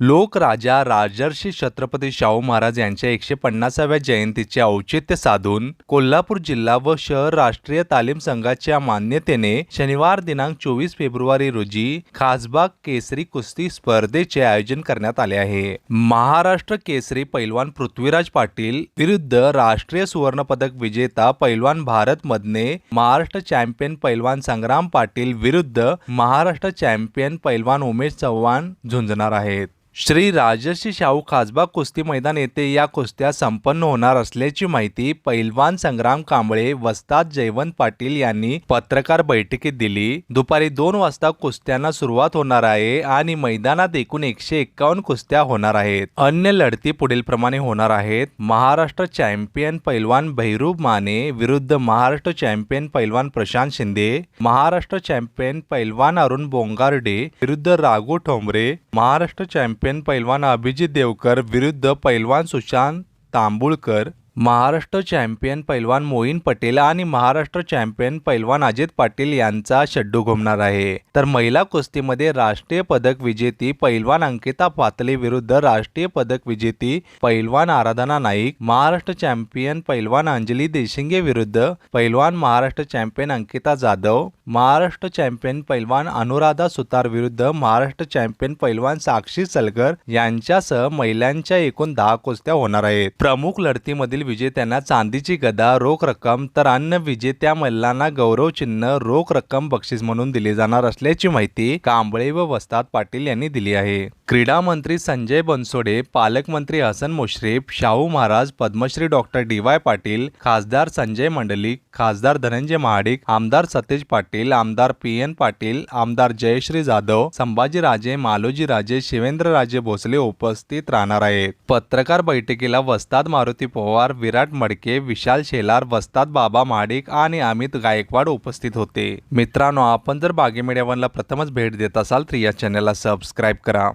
लोकराजा राजर्षी छत्रपती शाहू महाराज यांच्या एकशे पन्नासाव्या जयंतीचे औचित्य साधून कोल्हापूर जिल्हा व शहर राष्ट्रीय तालीम संघाच्या मान्यतेने शनिवार दिनांक चोवीस फेब्रुवारी रोजी खासबाग केसरी कुस्ती स्पर्धेचे आयोजन करण्यात आले आहे. महाराष्ट्र केसरी पैलवान पृथ्वीराज पाटील विरुद्ध राष्ट्रीय सुवर्ण पदक विजेता पैलवान भारत मधने महाराष्ट्र चॅम्पियन पैलवान संग्राम पाटील विरुद्ध महाराष्ट्र चॅम्पियन पैलवान उमेश चव्हाण झुंजणार आहेत. श्री राजर्षी शाहू खासबाग कुस्ती मैदान येथे या कुस्त्या संपन्न होणार असल्याची माहिती पैलवान संग्राम कांबळे वस्ताद जयवंत पाटील यांनी पत्रकार बैठकीत दिली. दुपारी दोन वाजता कुस्त्यांना सुरुवात होणार आहे आणि मैदानात एकूण एकशे एक्कावन्न कुस्त्या होणार आहेत. अन्य लढती पुढील प्रमाणे होणार आहेत. महाराष्ट्र चॅम्पियन पैलवान भैरूब माने विरुद्ध महाराष्ट्र चॅम्पियन पैलवान प्रशांत शिंदे महाराष्ट्र चॅम्पियन पैलवान अरुण बोंगारडे विरुद्ध राघू ठोंबरे महाराष्ट्र चॅम्पियन पैलवान अभिजित देवकर विरुद्ध पैलवान सुशांत तांबुळकर महाराष्ट्र चॅम्पियन पैलवान मोईन पटेल आणि महाराष्ट्र चॅम्पियन पैलवान अजित पाटील यांचा शड्डू घुमणार आहे. तर महिला कुस्तीमध्ये राष्ट्रीय पदक विजेती पैलवान अंकिता पातले विरुद्ध राष्ट्रीय पदक विजेती पैलवान आराधना नाईक महाराष्ट्र चॅम्पियन पैलवान अंजली देशिंगे विरुद्ध पैलवान महाराष्ट्र चॅम्पियन अंकिता जाधव महाराष्ट्र चॅम्पियन पैलवान अनुराधा सुतार विरुद्ध महाराष्ट्र चॅम्पियन पैलवान साक्षी सलगर यांच्यासह महिलांच्या एकूण दहा कुस्त्या होणार आहेत. प्रमुख लढतीमधील विजेत्यांना चांदीची गदा रोख रक्कम तर अन्य विजेत्या मल्लांना गौरव चिन्ह रोख रक्कम बक्षीस म्हणून दिली जाणार असल्याची माहिती कांबळे व वस्ताद पाटील यांनी दिली आहे. क्रीडा मंत्री संजय बनसोडे पालकमंत्री Hasan Mushrif Shahu Maharaj Padmashri doctor D Y Patil खासदार संजय मंडलिक खासदार धनंजय महाडिक आमदार सतेज पाटील आमदार पी एन पाटील आमदार जयश्री जाधव संभाजीराजे मालोजी राजे शिवेंद्रराजे भोसले उपस्थित राहणार आहेत. पत्रकार बैठकीला वस्ताद मारुती पवार विराट मडके विशाल शेलार वस्ताद बाबा महाडिक आणि अमित गायकवाड उपस्थित होते. मित्रांनो आपण जर बागे मीडिया वनला प्रथमच भेट देत असाल तर या चॅनलला सबस्क्राईब करा.